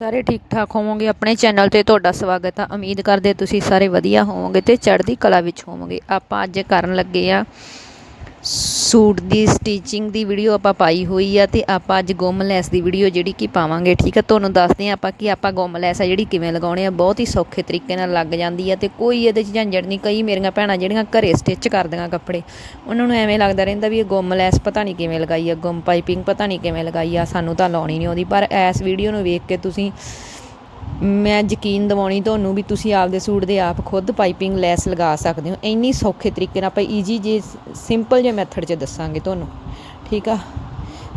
ਸਾਰੇ ਠੀਕ ਠਾਕ ਹੋਵੋਗੇ। ਆਪਣੇ ਚੈਨਲ ਤੇ ਤੁਹਾਡਾ ਸਵਾਗਤ ਆ। ਉਮੀਦ ਕਰਦੇ ਤੁਸੀਂ ਸਾਰੇ ਵਧੀਆ ਹੋਵੋਗੇ ਤੇ ਚੜ੍ਹਦੀ ਕਲਾ ਵਿੱਚ ਹੋਵੋਗੇ। ਆਪਾਂ ਅੱਜ ਕਰਨ ਲੱਗੇ ਆ ਸੂਟ ਦੀ ਸਟਿਚਿੰਗ ਦੀ ਵੀਡੀਓ ਆਪਾਂ ਪਾਈ ਹੋਈ ਆ ਤੇ ਆਪਾਂ ਅੱਜ ਗੁੰਮ ਲੈਸ ਦੀ ਵੀਡੀਓ ਜਿਹੜੀ ਕਿ ਪਾਵਾਂਗੇ, ਠੀਕ ਆ? ਤੁਹਾਨੂੰ ਦੱਸਦੇ ਆ ਆਪਾਂ ਕਿ ਆਪਾਂ ਗੁੰਮ ਲੈਸ ਆ ਜਿਹੜੀ ਕਿਵੇਂ ਲਗਾਉਣੀ ਆ, ਬਹੁਤ ਹੀ ਸੌਖੇ ਤਰੀਕੇ ਨਾਲ ਲੱਗ ਜਾਂਦੀ ਆ ਤੇ ਕੋਈ ਇਹਦੇ 'ਚ ਝੰਜਟ ਨਹੀਂ, ਕਈ ਮੇਰੀਆਂ ਭੈਣਾਂ ਜਿਹੜੀਆਂ ਘਰੇ ਸਟਿਚ ਕਰਦੀਆਂ ਕੱਪੜੇ, ਉਹਨਾਂ ਨੂੰ ਐਵੇਂ ਲੱਗਦਾ ਰਹਿੰਦਾ ਵੀ ਇਹ ਗੁੰਮ ਲੈਸ ਪਤਾ ਨਹੀਂ ਕਿਵੇਂ ਲਗਾਈ ਆ ਗੁੰਮ ਪਾਈਪਿੰਗ ਪਤਾ ਨਹੀਂ ਕਿਵੇਂ ਲਗਾਈ ਆ, ਸਾਨੂੰ ਤਾਂ ਲਾਉਣੀ ਨਹੀਂ ਆਉਂਦੀ, ਪਰ ਇਸ ਵੀਡੀਓ ਨੂੰ ਵੇਖ ਕੇ ਤੁਸੀਂ ਮੈਂ ਯਕੀਨ ਦਿਵਾਉਣੀ ਤੁਹਾਨੂੰ ਵੀ ਤੁਸੀਂ ਆਪਦੇ ਸੂਟ ਦੇ ਆਪ ਖੁਦ ਪਾਈਪਿੰਗ ਲੈਸ ਲਗਾ ਸਕਦੇ ਹੋ। ਇੰਨੀ ਸੌਖੇ ਤਰੀਕੇ ਨਾਲ ਆਪਾਂ ਈਜੀ ਜੇ ਸਿੰਪਲ ਜਿਹੇ ਮੈਥਡ 'ਚ ਦੱਸਾਂਗੇ ਤੁਹਾਨੂੰ। ਠੀਕ ਆ?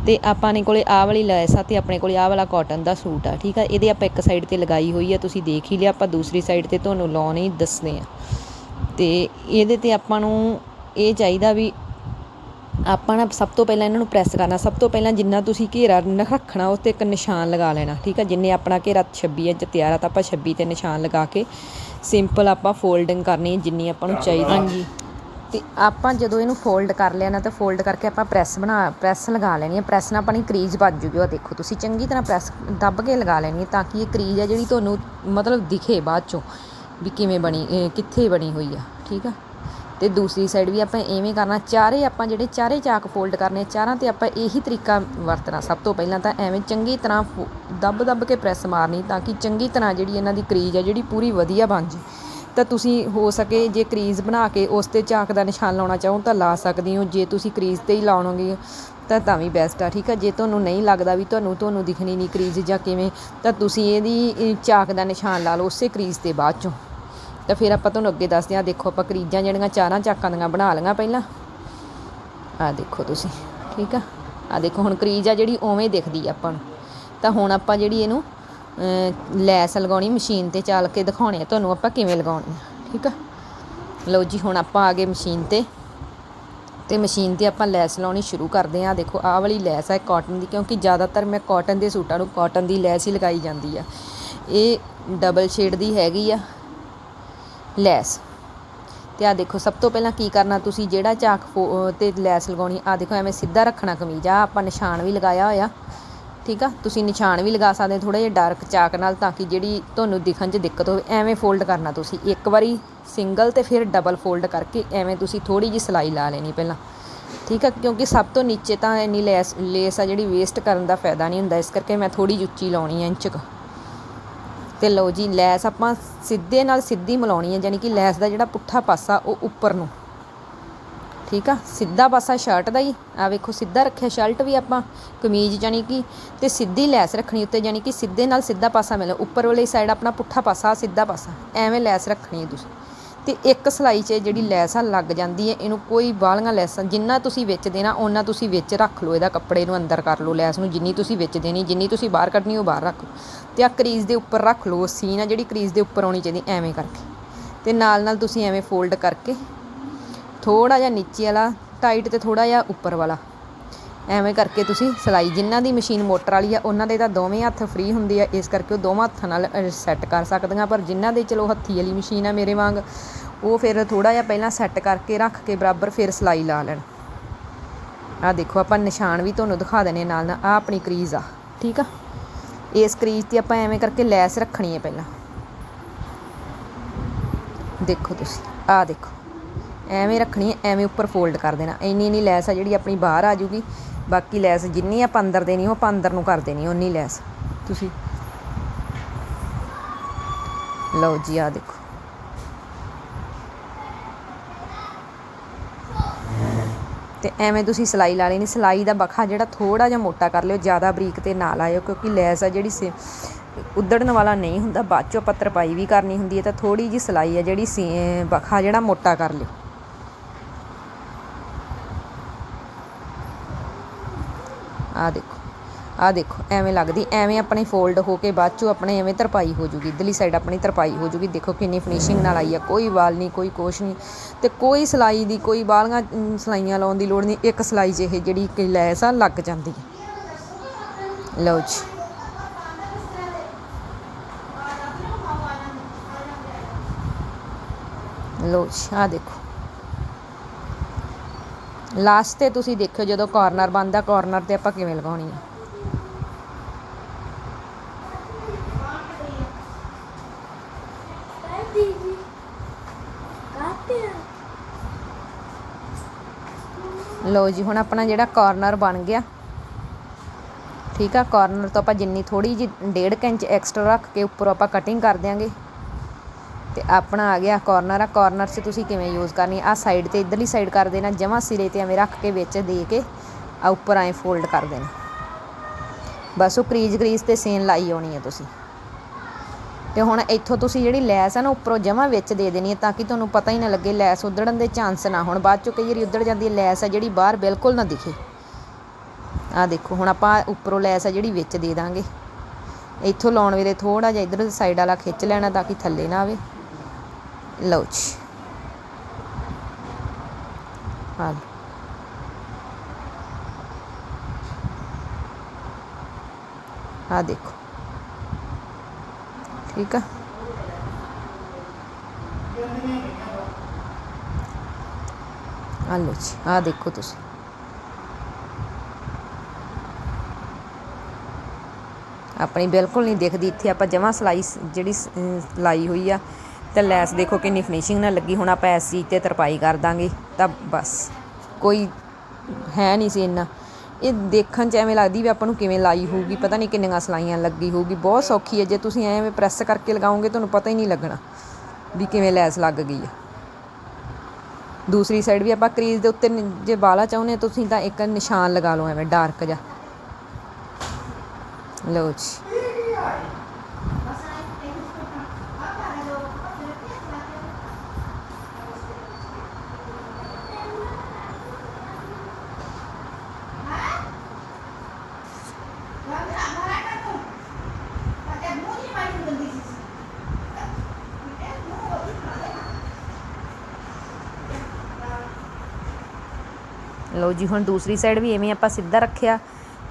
ਤੇ ਆਪਾਂ ਨੇ ਕੋਲੇ ਆਹ ਵਾਲੀ ਲੈਸ ਆ ਤੇ ਆਪਣੇ ਕੋਲੇ ਆਹ ਵਾਲਾ ਕਾਟਨ ਦਾ ਸੂਟ ਆ। ਠੀਕ ਆ? ਇਹਦੇ ਆਪਾਂ ਇੱਕ ਸਾਈਡ ਤੇ ਲਗਾਈ ਹੋਈ ਆ, ਤੁਸੀਂ ਦੇਖ ਹੀ ਲਿਆ, ਆਪਾਂ ਦੂਸਰੀ ਸਾਈਡ ਤੇ ਤੁਹਾਨੂੰ ਲਾਉਣੀ ਦੱਸਦੇ ਆ। ਤੇ ਇਹਦੇ ਤੇ ਆਪਾਂ ਨੂੰ ਇਹ ਚਾਹੀਦਾ ਵੀ ਆਪਾਂ ਨਾ ਸਭ ਤੋਂ ਪਹਿਲਾਂ ਇਹਨਾਂ ਨੂੰ ਪ੍ਰੈਸ ਕਰਨਾ ਸਭ ਤੋਂ ਪਹਿਲਾਂ ਜਿੰਨਾ ਤੁਸੀਂ ਘੇਰਾ ਨ- ਰੱਖਣਾ ਉਸ ਤੇ ਇੱਕ ਨਿਸ਼ਾਨ ਲਗਾ ਲੈਣਾ ਠੀਕ ਆ? ਜਿੰਨੇ ਆਪਣਾ ਘੇਰਾ 26 ਇੰਚ ਤਿਆਰ ਆ ਤਾਂ ਆਪਾਂ 26 ਤੇ ਨਿਸ਼ਾਨ ਲਗਾ ਕੇ ਸਿੰਪਲ ਆਪਾਂ ਫੋਲਡਿੰਗ ਕਰਨੀ ਹੈ ਜਿੰਨੀ ਆਪਾਂ ਨੂੰ ਚਾਹੀਦੀ। ਹਾਂਜੀ। ਤੇ ਆਪਾਂ ਜਦੋਂ ਇਹਨੂੰ ਫੋਲਡ ਕਰ ਲਿਆ ਨਾ ਤਾਂ ਫੋਲਡ ਕਰਕੇ ਆਪਾਂ ਪ੍ਰੈਸ ਬਣਾ ਪ੍ਰੈਸ ਲਗਾ ਲੈਣੀ ਹੈ ਪ੍ਰੈਸ ਨਾਲ ਆਪਣੀ ਕਰੀਜ਼ ਵੱਜ ਜੂਗੀ ਉਹ ਦੇਖੋ ਤੁਸੀਂ। ਚੰਗੀ ਤਰ੍ਹਾਂ ਪ੍ਰੈਸ ਦੱਬ ਕੇ ਲਗਾ ਲੈਣੀ ਹੈ ਤਾਂ ਕਿ ਇਹ ਕਰੀਜ਼ ਆ ਜਿਹੜੀ ਤੁਹਾਨੂੰ ਮਤਲਬ ਦਿਖੇ ਬਾਅਦ ਚੋਂ ਵੀ ਕਿਵੇਂ ਬਣੀ ਕਿੱਥੇ ਬਣੀ ਹੋਈ ਆ ਠੀਕ ਆ? ਤੇ ਦੂਸਰੀ ਸਾਈਡ ਵੀ ਆਪਾਂ ਐਵੇਂ ਕਰਨਾ, ਚਾਰੇ ਆਪਾਂ ਜਿਹੜੇ ਚਾਰੇ ਚਾਕ ਫੋਲਡ ਕਰਨੇ ਚਾਰਾਂ ਤੇ ਆਪਾਂ ਇਹੀ ਤਰੀਕਾ ਵਰਤਣਾ। ਸਭ ਤੋਂ ਪਹਿਲਾਂ ਤਾਂ ਐਵੇਂ ਚੰਗੀ ਤਰ੍ਹਾਂ ਫੋ- ਦੱਬ ਦੱਬ ਕੇ ਪ੍ਰੈਸ ਮਾਰਨੀ ਤਾਂ ਕਿ ਚੰਗੀ ਤਰ੍ਹਾਂ ਜਿਹੜੀ ਇਹਨਾਂ ਦੀ ਕਰੀਜ਼ ਆ, ਜਿਹੜੀ ਪੂਰੀ ਵਧੀਆ ਬਣ ਜੇ ਤਾਂ ਤੁਸੀਂ ਹੋ ਸਕੇ ਜੇ ਕਰੀਜ਼ ਬਣਾ ਕੇ ਉਸ ਤੇ ਚਾਕ ਦਾ ਨਿਸ਼ਾਨ ਲਾਉਣਾ ਚਾਹੋ ਤਾਂ ਲਾ ਸਕਦੇ ਹੋ। ਜੇ ਤੁਸੀਂ ਕਰੀਜ਼ ਤੇ ਹੀ ਲਾਉਣਗੇ ਤਾਂ ਤਾਂ ਵੀ ਬੈਸਟ ਆ, ਠੀਕ ਆ? ਜੇ ਤੁਹਾਨੂੰ ਨਹੀਂ ਲੱਗਦਾ ਵੀ ਤੁਹਾਨੂੰ ਤੁਹਾਨੂੰ ਦਿਖਣੀ ਨਹੀਂ ਕਰੀਜ਼ ਜਾਂ ਕਿਵੇਂ, ਤਾਂ ਤੁਸੀਂ ਇਹਦੀ ਚਾਕ ਦਾ ਨਿਸ਼ਾਨ ਲਾ ਲਓ, ਉਸੇ ਕਰੀਜ਼ ਤੇ ਬਾਅਦ ਚੋਂ। ਤਾਂ ਫਿਰ ਆਪਾਂ ਤੁਹਾਨੂੰ ਅੱਗੇ ਦੱਸਦੇ ਹਾਂ। ਦੇਖੋ, ਆਪਾਂ ਕਰੀਜ਼ਾਂ ਜਿਹੜੀਆਂ ਚਾਰਾਂ ਚਾਕਾਂ ਦੀਆਂ ਬਣਾ ਲਈਆਂ ਪਹਿਲਾਂ। ਆ ਦੇਖੋ ਤੁਸੀਂ, ਠੀਕ ਆ? ਆ ਦੇਖੋ, ਹੁਣ ਕਰੀਜ਼ ਆ ਜਿਹੜੀ ਉਵੇਂ ਦਿਖਦੀ ਆ ਆਪਾਂ ਨੂੰ। ਤਾਂ ਹੁਣ ਆਪਾਂ ਜਿਹੜੀ ਇਹਨੂੰ ਲੈਸ ਲਗਾਉਣੀ, ਮਸ਼ੀਨ ਤੇ ਚੱਲ ਕੇ ਦਿਖਾਉਣੇ ਆ। ਤੁਹਾਨੂੰ ਆਪਾਂ ਕਿਵੇਂ ਲਗਾਉਣੀ ਆ, ਠੀਕ ਆ? ਲਓ ਜੀ, ਹੁਣ ਆਪਾਂ ਆ ਗਏ ਮਸ਼ੀਨ ਤੇ। ਤੇ ਮਸ਼ੀਨ ਤੇ ਆਪਾਂ ਲੈਸ ਲਾਉਣੀ ਸ਼ੁਰੂ ਕਰਦੇ ਹਾਂ। ਦੇਖੋ, ਆਹ ਵਾਲੀ ਲੈਸ ਹੈ ਕਾਟਨ ਦੀ, ਕਿਉਂਕਿ ਜ਼ਿਆਦਾਤਰ ਮੈਂ ਕਾਟਨ ਦੇ ਸੂਟਾਂ ਨੂੰ ਕਾਟਨ ਦੀ ਲੈਸ ਹੀ ਲਗਾਈ ਜਾਂਦੀ ਆ। ਇਹ ਡਬਲ ਸ਼ੇਡ ਦੀ ਹੈਗੀ ਆ। ਲੈਸ। ਤੇ ਆ ਦੇਖੋ, ਸਭ ਤੋਂ ਪਹਿਲਾਂ ਕੀ ਕਰਨਾ ਤੁਸੀਂ, ਜਿਹੜਾ ਚਾਕ ਫੋ- ਤੇ ਲੈਸ ਲਗਾਉਣੀ ਆ ਦੇਖੋ, ਐਵੇਂ ਸਿੱਧਾ ਰੱਖਣਾ ਕਮੀਜ਼। ਆ ਆਪਾਂ ਨਿਸ਼ਾਨ ਵੀ ਲਗਾਇਆ ਹੋਇਆ। ਠੀਕ ਆ? ਤੁਸੀਂ ਨਿਸ਼ਾਨ ਵੀ ਲਗਾ ਸਕਦੇ ਥੋੜਾ ਜਿਹਾ ਡਾਰਕ ਚਾਕ ਨਾਲ ਤਾਂ ਕਿ ਜਿਹੜੀ ਤੁਹਾਨੂੰ ਦਿਖਣ 'ਚ ਦਿੱਕਤ ਹੋਵੇ। ਐਵੇਂ ਫੋਲਡ ਕਰਨਾ ਤੁਸੀਂ। ਇੱਕ ਵਾਰੀ ਸਿੰਗਲ ਤੇ ਫਿਰ ਡਬਲ ਫੋਲਡ ਕਰਕੇ ਐਵੇਂ ਤੁਸੀਂ ਥੋੜੀ ਜਿਹੀ ਸਲਾਈ ਲਾ ਲੈਣੀ ਪਹਿਲਾਂ। ਠੀਕ ਆ? ਕਿਉਂਕਿ ਸਭ ਤੋਂ ਨੀਚੇ ਤਾਂ ਇੰਨੀ ਲੈਸ ਲੇਸ ਆ ਜਿਹੜੀ ਵੇਸਟ ਕਰਨ ਦਾ ਫਾਇਦਾ ਨਹੀਂ ਹੁੰਦਾ। ਇਸ ਕਰਕੇ ਮੈਂ ਥੋੜੀ ਜਿਹੀ ਉੱਚੀ ਲਾਉਣੀ ਆ ਇੰਚ ਤੇ ਲਓ ਜੀ, ਲੈਸ ਆਪਾਂ ਸਿੱਧੇ ਨਾਲ ਸਿੱਧੀ ਮਿਲਾਉਣੀ ਹੈ ਯਾਨੀ ਕਿ ਲੈਸ ਦਾ ਜਿਹੜਾ ਪੁੱਠਾ ਪਾਸਾ ਉਹ ਉੱਪਰ ਨੂੰ। ਠੀਕ ਆ? ਸਿੱਧਾ ਪਾਸਾ ਸ਼ਰਟ ਦਾ ਹੀ। ਆ ਵੇਖੋ, ਸਿੱਧਾ ਰੱਖਿਆ ਸ਼ਰਟ ਵੀ ਆਪਾਂ, ਕਮੀਜ਼ ਯਾਨੀ ਕਿ, ਤੇ ਸਿੱਧੀ ਲੈਸ ਰੱਖਣੀ ਉੱਤੇ ਯਾਨੀ ਕਿ ਸਿੱਧੇ ਨਾਲ ਸਿੱਧਾ ਪਾਸਾ ਮਿਲੇ। ਉੱਪਰ ਵਾਲੀ ਸਾਈਡ ਆਪਣਾ ਪੁੱਠਾ ਪਾਸਾ ਸਿੱਧਾ ਪਾਸਾ। ਐਵੇਂ ਲੈਸ ਰੱਖਣੀ ਹੈ ਤੁਸੀਂ। ਤੇ ਇੱਕ ਸਲਾਈ 'ਚ ਜਿਹੜੀ ਲੈਸ ਆ ਲੱਗ ਜਾਂਦੀ ਹੈ, ਇਹਨੂੰ ਕੋਈ ਬਾਲੀਆਂ ਲੈਸਾਂ ਜਿੰਨਾ ਤੁਸੀਂ ਵਿੱਚ ਦੇਣਾ ਉਹਨਾਂ ਤੁਸੀਂ ਵਿੱਚ ਰੱਖ ਲਓ। ਇਹਦਾ ਕੱਪੜੇ ਨੂੰ ਅੰਦਰ ਕਰ ਲਓ, ਲੈਸ ਨੂੰ ਜਿੰਨੀ ਤੁਸੀਂ ਵਿੱਚ ਦੇਣੀ, ਜਿੰਨੀ ਤੁਸੀਂ ਬਾਹਰ ਕੱਢਣੀ, ਉਹ ਬਾਹਰ ਰੱਖ ਲਓ। ਤੇ ਆ ਕਰੀਜ਼ ਦੇ ਉੱਪਰ ਰੱਖ ਲਓ। ਸੀਨ ਆ ਜਿਹੜੀ ਕਰੀਜ਼ ਦੇ ਉੱਪਰ ਆਉਣੀ ਚਾਹੀਦੀ, ਐਵੇਂ ਕਰਕੇ। ਤੇ ਨਾਲ ਨਾਲ ਤੁਸੀਂ ਐਵੇਂ ਫੋਲਡ ਕਰਕੇ ਥੋੜਾ ਜਿਹਾ ਨੀਚੇ ਵਾਲਾ, ਟਾਈਟ ਤੇ ਥੋੜਾ ਜਿਹਾ ਉੱਪਰ ਵਾਲਾ ਐਵੇਂ ਕਰਕੇ ਤੁਸੀਂ ਸਿਲਾਈ ਜਿਨ੍ਹਾਂ ਦੀ ਮਸ਼ੀਨ ਮੋਟਰ ਵਾਲੀ ਆ, ਉਹਨਾਂ ਦੇ ਤਾਂ ਦੋਵੇਂ ਹੱਥ ਫ੍ਰੀ ਹੁੰਦੇ ਆ, ਇਸ ਕਰਕੇ ਉਹ ਦੋਵਾਂ ਹੱਥਾਂ ਨਾਲ ਸੈੱਟ ਕਰ ਸਕਦੀਆਂ। ਪਰ ਜਿਨ੍ਹਾਂ ਦੇ ਚਲੋ ਹੱਥੀ ਵਾਲੀ ਮਸ਼ੀਨ ਆ ਮੇਰੇ ਵਾਂਗ, ਉਹ ਫਿਰ ਥੋੜਾ ਜਿਹਾ ਪਹਿਲਾਂ ਸੈੱਟ ਕਰਕੇ ਰੱਖ ਕੇ ਬਰਾਬਰ ਫਿਰ ਸਿਲਾਈ ਲਾ ਲੈਣ। ਆ ਦੇਖੋ, ਆਪਾਂ ਨਿਸ਼ਾਨ ਵੀ ਤੁਹਾਨੂੰ ਦਿਖਾ ਦੇਣੇ ਨਾਲ ਨਾਲ। ਆ ਆਪਣੀ ਕਰੀਜ਼ ਆ, ਠੀਕ ਆ? ਇਸ ਕਰੀਜ਼ ਤੇ ਆਪਾਂ ਐਵੇਂ ਕਰਕੇ ਲੈਸ ਰੱਖਣੀ ਹੈ ਪਹਿਲਾਂ। ਦੇਖੋ ਤੁਸੀਂ ਆ ਦੇਖੋ। ਐਵੇਂ ਰੱਖਣੀ ਹੈ ਐਵੇਂ ਉੱਪਰ ਫੋਲਡ ਕਰ ਦੇਣਾ। ਇੰਨੀ ਇੰਨੀ ਲੈਸ ਆ ਜਿਹੜੀ ਆਪਣੀ ਬਾਹਰ ਆ ਜੂਗੀ ਬਾਕੀ ਲੈਸ ਜਿੰਨੀ ਆਪਾਂ ਅੰਦਰ ਦੇਣੀ ਉਹ ਆਪਾਂ ਅੰਦਰ ਨੂੰ ਕਰ ਦੇਣੀ ਉਨੀ ਲੈਸ। ਤੁਸੀਂ? ਲਓ ਜੀ ਆ ਦੇਖੋ। ਤੇ ਐਵੇਂ ਤੁਸੀਂ ਸਿਲਾਈ ਲਾ ਲੈਣੀ ਸਿਲਾਈ ਦਾ ਬਖਾ ਜਿਹੜਾ ਥੋੜਾ ਜਿਹਾ ਮੋਟਾ ਕਰ ਲਿਓ ਜ਼ਿਆਦਾ ਬਰੀਕ ਤੇ ਨਾ ਲਾਇਓ ਕਿਉਂਕਿ ਲੈਸ ਆ ਜਿਹੜੀ ਸੇ ਉਧੜਨ ਵਾਲਾ ਨਹੀਂ ਹੁੰਦਾ ਬਾਅਦ ਚੋਂ ਆਪਾਂ ਤਰਪਾਈ ਵੀ ਕਰਨੀ ਹੁੰਦੀ ਹੈ ਤਾਂ ਥੋੜੀ ਜੀ ਸਿਲਾਈ ਆ ਜਿਹੜੀ ਸੀ ਬਖਾ ਜਿਹੜਾ ਮੋਟਾ ਕਰ ਲਿਓ। ਆ ਦੇਖੋ ਆ ਦੇਖੋ ਐਵੇਂ ਲੱਗਦੀ ਐਵੇਂ ਆਪਣੇ ਫੋਲਡ ਹੋ ਕੇ ਬਾਅਦ ਚੋਂ ਆਪਣੇ ਐਵੇਂ ਤਰਪਾਈ ਹੋ ਜੂਗੀ ਇਧਰਲੀ ਸਾਈਡ ਆਪਣੀ ਤਰਪਾਈ ਹੋ ਜੂਗੀ ਦੇਖੋ ਕਿੰਨੀ ਫਿਨਿਸ਼ਿੰਗ ਨਾਲ ਆਈ ਆ ਕੋਈ ਵਾਲ ਨਹੀਂ ਕੋਈ ਕੁਛ ਨਹੀਂ ਤੇ ਕੋਈ ਸਿਲਾਈ ਦੀ ਕੋਈ ਬਾਲੀਆਂ ਅਮ, ਸਲਾਈਆਂ ਲਾਉਣ ਦੀ ਲੋੜ ਨਹੀਂ ਇੱਕ ਸਿਲਾਈ ਜਿਹੇ ਜਿਹੜੀ ਕਿ ਲੈਸ ਆ ਲੱਗ ਜਾਂਦੀ ਹੈ ਲਓ ਜੀ। ਲਓ ਜੀ ਆ ਦੇਖੋ। ਲਾਸਟ ਤੇ ਤੁਸੀਂ ਦੇਖਿਓ ਜਦੋਂ ਕਾਰਨਰ ਬਣਦਾ ਕਾਰਨਰ ਤੇ ਆਪਾਂ ਕਿਵੇਂ ਲਗਾਉਣੀ ਹੈ ਲਓ ਜੀ, ਹੁਣ ਆਪਣਾ ਜਿਹੜਾ ਕਾਰਨਰ ਬਣ ਗਿਆ। ਠੀਕ ਆ ਕਾਰਨਰ ਤੋਂ ਆਪਾਂ ਜਿੰਨੀ ਥੋੜੀ ਜੀ 1.5 ਇੰਚ ਐਕਸਟਰਾ ਰੱਖ ਕੇ ਉੱਪਰ ਆਪਾਂ ਕਟਿੰਗ ਕਰ ਦਿਆਂਗੇ। ਤੇ ਆਪਣਾ ਆ ਗਿਆ ਕਾਰਨਰ ਆ ਕਾਰਨਰ 'ਚ ਤੁਸੀਂ ਕਿਵੇਂ ਯੂਜ਼ ਕਰਨੀ? ਆ ਸਾਈਡ ਤੇ ਇਧਰਲੀ ਸਾਈਡ ਕਰ ਦੇਣਾ, ਜਮਾ ਸਿਰੇ ਤੇ ਐਵੇਂ ਰੱਖ ਕੇ ਵਿੱਚ ਦੇ ਕੇ ਆ ਉੱਪਰ ਐਂ ਫੋਲਡ ਕਰ ਦੇਣਾ। ਬਸ ਉਹ ਕਰੀਜ਼ ਕਰੀਜ਼ ਤੇ ਸੇਨ ਲਾਈ ਆਉਣੀ ਹੈ ਤੁਸੀਂ। ਤੇ ਹੁਣ ਇੱਥੋਂ ਤੁਸੀਂ ਜਿਹੜੀ ਲੈਸ ਆ ਨਾ, ਉੱਪਰੋਂ ਜਮਾ ਵਿੱਚ ਦੇ ਦੇਣੀ ਹੈ ਤਾਂ ਕਿ ਤੁਹਾਨੂੰ ਪਤਾ ਹੀ ਨਾ ਲੱਗੇ ਲੈਸ ਉਧੜਨ ਦੇ ਚਾਂਸ ਨਾ ਹੁਣ। ਬਾਅਦ ਚੋਂ ਕਈ ਵਾਰੀ ਉਧੜ ਜਾਂਦੀ ਹੈ ਲੈਸ ਆ ਜਿਹੜੀ ਬਾਹਰ ਬਿਲਕੁਲ ਨਾ ਦਿਖੇ। ਆ ਦੇਖੋ, ਹੁਣ ਆਪਾਂ ਉੱਪਰੋਂ ਲੈਸ ਆ ਜਿਹੜੀ ਵਿੱਚ ਦੇ ਦਾਂਗੇ। ਇੱਥੋਂ ਲਾਉਣ ਵੇਲੇ ਥੋੜਾ ਜਿਹਾ ਇਧਰ ਸਾਈਡ ਵਾਲਾ ਖਿੱਚ ਲੈਣਾ ਤਾਂ ਕਿ ਥੱਲੇ ਨਾ ਆਵੇ। ਲਓ ਜੀ ਹਾਂ ਆ ਦੇਖੋ ਠੀਕ ਆ ਆ ਲਓ ਜੀ ਆ ਦੇਖੋ ਤੁਸੀਂ ਆਪਣੀ ਬਿਲਕੁਲ ਨਹੀਂ ਦਿਖਦੀ ਇੱਥੇ ਆਪਾਂ ਜਮਾ ਸਲਾਈ ਸ- ਜਿਹੜੀ ਸ- ਅਹ ਲਾਈ ਹੋਈ ਆ ਤੇ ਲੈਸ ਦੇਖੋ ਕਿੰਨੀ ਫਿਨਿਸ਼ਿੰਗ ਨਾਲ ਲੱਗੀ, ਹੁਣ ਆਪਾਂ ਐਸ ਚੀਜ਼ ਤੇ ਤਰਪਾਈ ਕਰ ਦਾਂਗੇ, ਤਾਂ ਬਸ, ਕੋਈ ਹੈ ਨਹੀਂ ਸੀ ਇੰਨਾ। ਇਹ ਦੇਖਣ ਚ ਐਵੇਂ ਲੱਗਦੀ ਵੀ ਆਪਾਂ ਨੂੰ ਕਿਵੇਂ ਲਾਈ ਹੋਊਗੀ, ਪਤਾ ਨਹੀਂ ਕਿੰਨੀਆਂ ਸਲਾਈਆਂ ਲੱਗੀ ਹੋਊਗੀ, ਬਹੁਤ ਸੌਖੀ ਹੈ, ਜੇ ਤੁਸੀਂ ਐਵੇਂ ਪ੍ਰੈਸ ਕਰਕੇ ਲਗਾਓਗੇ ਤੁਹਾਨੂੰ ਪਤਾ ਹੀ ਨਹੀਂ ਲੱਗਣਾ ਵੀ ਕਿਵੇਂ ਲੈਸ ਲੱਗ ਗਈ ਹੈ। ਦੂਸਰੀ ਸਾਈਡ ਵੀ ਆਪਾਂ ਕਰੀਜ਼ ਦੇ ਉੱਤੇ ਜੇ ਬਾਲਾ ਚਾਹੁੰਦੇ ਹੋ ਤੁਸੀਂ ਤਾਂ ਇੱਕ ਨਿਸ਼ਾਨ ਲਗਾ ਲਓ ਐਵੇਂ, ਡਾਰਕ ਜਿਹਾ। ਲਓ ਜੀ। ਲਓ ਜੀ, ਹੁਣ ਦੂਸਰੀ ਸਾਈਡ ਵੀ ਐਵੇਂ ਆਪਾਂ ਸਿੱਧਾ ਰੱਖਿਆ।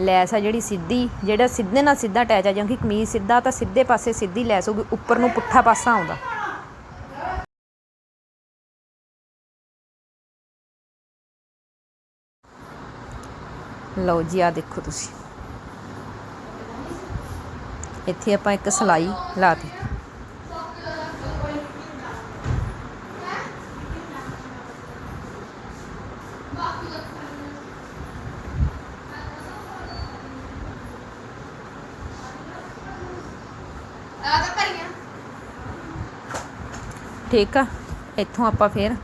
ਲੈਸ ਆ ਜਿਹੜੀ ਸਿੱਧੀ, ਜਿਹੜਾ ਸਿੱਧੇ ਨਾਲ ਸਿੱਧਾ ਅਟੈਚ ਆ, ਕਿਉਂਕਿ ਕਮੀਜ਼ ਸਿੱਧਾ ਤਾਂ ਸਿੱਧੇ ਪਾਸੇ ਸਿੱਧੀ ਲੈਸ ਹੋਊਗੀ, ਉੱਪਰ ਨੂੰ ਪੁੱਠਾ ਪਾਸਾ ਆਉਂਦਾ। ਲਓ ਜੀ ਆ ਦੇਖੋ ਤੁਸੀਂ। ਇੱਥੇ ਆਪਾਂ ਇੱਕ ਸਲਾਈ ਲਾਤੀ। ਠੀਕ ਆ, ਇੱਥੋਂ ਆਪਾਂ ਫਿਰ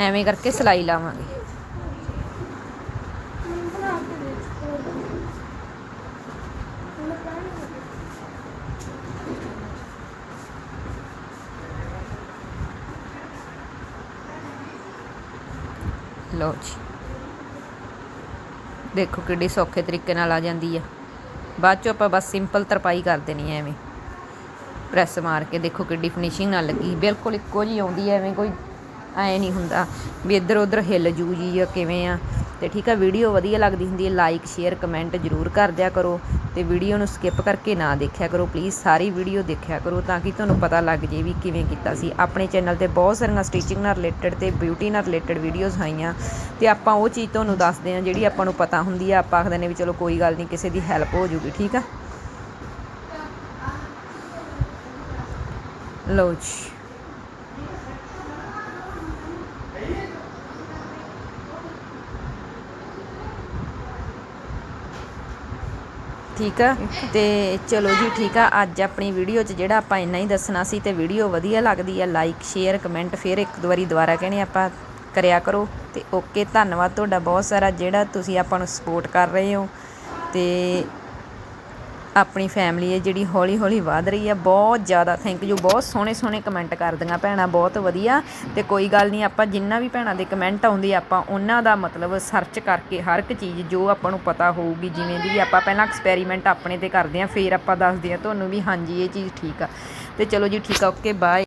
ਐਵੇਂ ਕਰਕੇ ਸਲਾਈ ਲਾਵਾਂਗੇ। ਲਓ ਜੀ। ਦੇਖੋ ਕਿੱਡੀ ਸੌਖੇ ਤਰੀਕੇ ਨਾਲ ਆ ਜਾਂਦੀ ਆ। ਬਾਅਦ ਚੋਂ ਆਪਾਂ ਬਸ ਸਿੰਪਲ ਤਰਪਾਈ ਕਰ ਦੇਣੀ ਐਵੇਂ। ਪ੍ਰੈਸ ਮਾਰ ਕੇ ਦੇਖੋ ਕਿੱਡੀ ਫਿਨਿਸ਼ਿੰਗ ਨਾਲ ਲੱਗੀ। ਬਿਲਕੁਲ ਇੱਕੋ ਜੀ ਆਉਂਦੀ ਐ ਐਵੇਂ ਕੋਈ ਐ ਨਹੀਂ ਹੁੰਦਾ ਵੀ ਇੱਧਰ ਉੱਧਰ ਹਿੱਲ ਜੂ ਜੀ ਆ ਕਿਵੇਂ ਆ। ਤੇ ਠੀਕ ਆ ਵੀਡੀਓ ਵਧੀਆ ਲੱਗਦੀ ਹੁੰਦੀ ਹੈ ਲਾਈਕ ਸ਼ੇਅਰ ਕਮੈਂਟ ਜ਼ਰੂਰ ਕਰ ਦਿਆ ਕਰੋ ਤੇ ਵੀਡੀਓ ਨੂੰ ਸਕਿਪ ਕਰਕੇ ਨਾ ਦੇਖਿਆ ਕਰੋ। ਪਲੀਜ਼ ਸਾਰੀ ਵੀਡੀਓ ਦੇਖਿਆ ਕਰੋ ਤਾਂ ਕਿ ਤੁਹਾਨੂੰ ਪਤਾ ਲੱਗ ਜੇ ਵੀ ਕਿਵੇਂ ਕੀਤਾ ਸੀ। ਆਪਣੇ ਚੈਨਲ ਤੇ ਬਹੁਤ ਸਾਰੀਆਂ ਸਟਿਚਿੰਗ ਨਾਲ ਰਿਲੇਟਡ ਤੇ ਬਿਊਟੀ ਨਾਲ ਰਿਲੇਟਡ ਵੀਡੀਓਜ਼ ਆਈਆਂ ਤੇ ਆਪਾਂ ਉਹ ਚੀਜ਼ ਤੁਹਾਨੂੰ ਦੱਸਦੇ ਹਾਂ ਜਿਹੜੀ ਆਪਾਂ ਨੂੰ ਪਤਾ ਹੁੰਦੀ ਆ। ਆਪਾਂ ਆਖਦੇ ਨੇ ਵੀ ਚਲੋ ਕੋਈ ਗੱਲ ਨਹੀਂ, ਕਿਸੇ ਦੀ ਹੈਲਪ ਹੋ ਜੂਗੀ, ਠੀਕ ਆ? ਲਓ ਜੀ ਠੀਕ ਆ? ਤੇ ਚਲੋ ਜੀ ਠੀਕ ਆ। ਅੱਜ ਆਪਣੀ ਵੀਡੀਓ 'ਚ ਜਿਹੜਾ ਆਪਾਂ ਇੰਨਾ ਹੀ ਦੱਸਣਾ ਸੀ ਤੇ ਵੀਡੀਓ ਵਧੀਆ ਲੱਗਦੀ ਆ ਲਾਈਕ ਸ਼ੇਅਰ ਕਮੈਂਟ ਫਿਰ ਇੱਕ ਦੋ ਵਾਰੀ ਦੁਬਾਰਾ ਕਹਿਣੇ ਆਪਾਂ ਕਰਿਆ ਕਰੋ। ਤੇ ਓਕੇ ਧੰਨਵਾਦ ਤੁਹਾਡਾ ਬਹੁਤ ਸਾਰਾ ਜਿਹੜਾ ਤੁਸੀਂ ਆਪਾਂ ਨੂੰ ਸਪੋਰਟ ਕਰ ਰਹੇ ਹੋ। ਤੇ ਆਪਣੀ ਫੈਮਿਲੀ ਹੈ, ਜਿਹੜੀ ਹੌਲੀ ਹੌਲੀ ਵਧ ਰਹੀ ਹੈ। ਬਹੁਤ ਜ਼ਿਆਦਾ ਥੈਂਕ ਯੂ ਬਹੁਤ ਸੋਹਣੇ ਸੋਹਣੇ ਕਮੈਂਟ ਕਰਦੀਆਂ ਭੈਣਾਂ, ਬਹੁਤ ਵਧੀਆ। ਤੇ ਕੋਈ ਗੱਲ ਨਹੀਂ, ਆਪਾਂ ਜਿੰਨਾ ਵੀ ਭੈਣਾਂ ਦੇ ਕਮੈਂਟ ਆਉਂਦੇ ਆਪਾਂ ਉਹਨਾਂ ਦਾ ਮਤਲਬ ਸਰਚ ਕਰਕੇ ਹਰ ਇੱਕ ਚੀਜ਼ ਜੋ ਆਪਾਂ ਨੂੰ ਪਤਾ ਹੋਊਗੀ, ਜਿਵੇਂ ਦੀ ਵੀ ਆਪਾਂ ਪਹਿਲਾਂ ਐਕਸਪੈਰੀਮੈਂਟ ਆਪਣੇ ਤੇ ਕਰਦੇ ਆ ਫਿਰ ਆਪਾਂ ਦੱਸਦੇ ਆ ਤੁਹਾਨੂੰ ਵੀ ਹਾਂਜੀ, ਇਹ ਚੀਜ਼ ਠੀਕ ਆ। ਤੇ ਚਲੋ ਜੀ, ਠੀਕ ਆ ਓਕੇ ਬਾਏ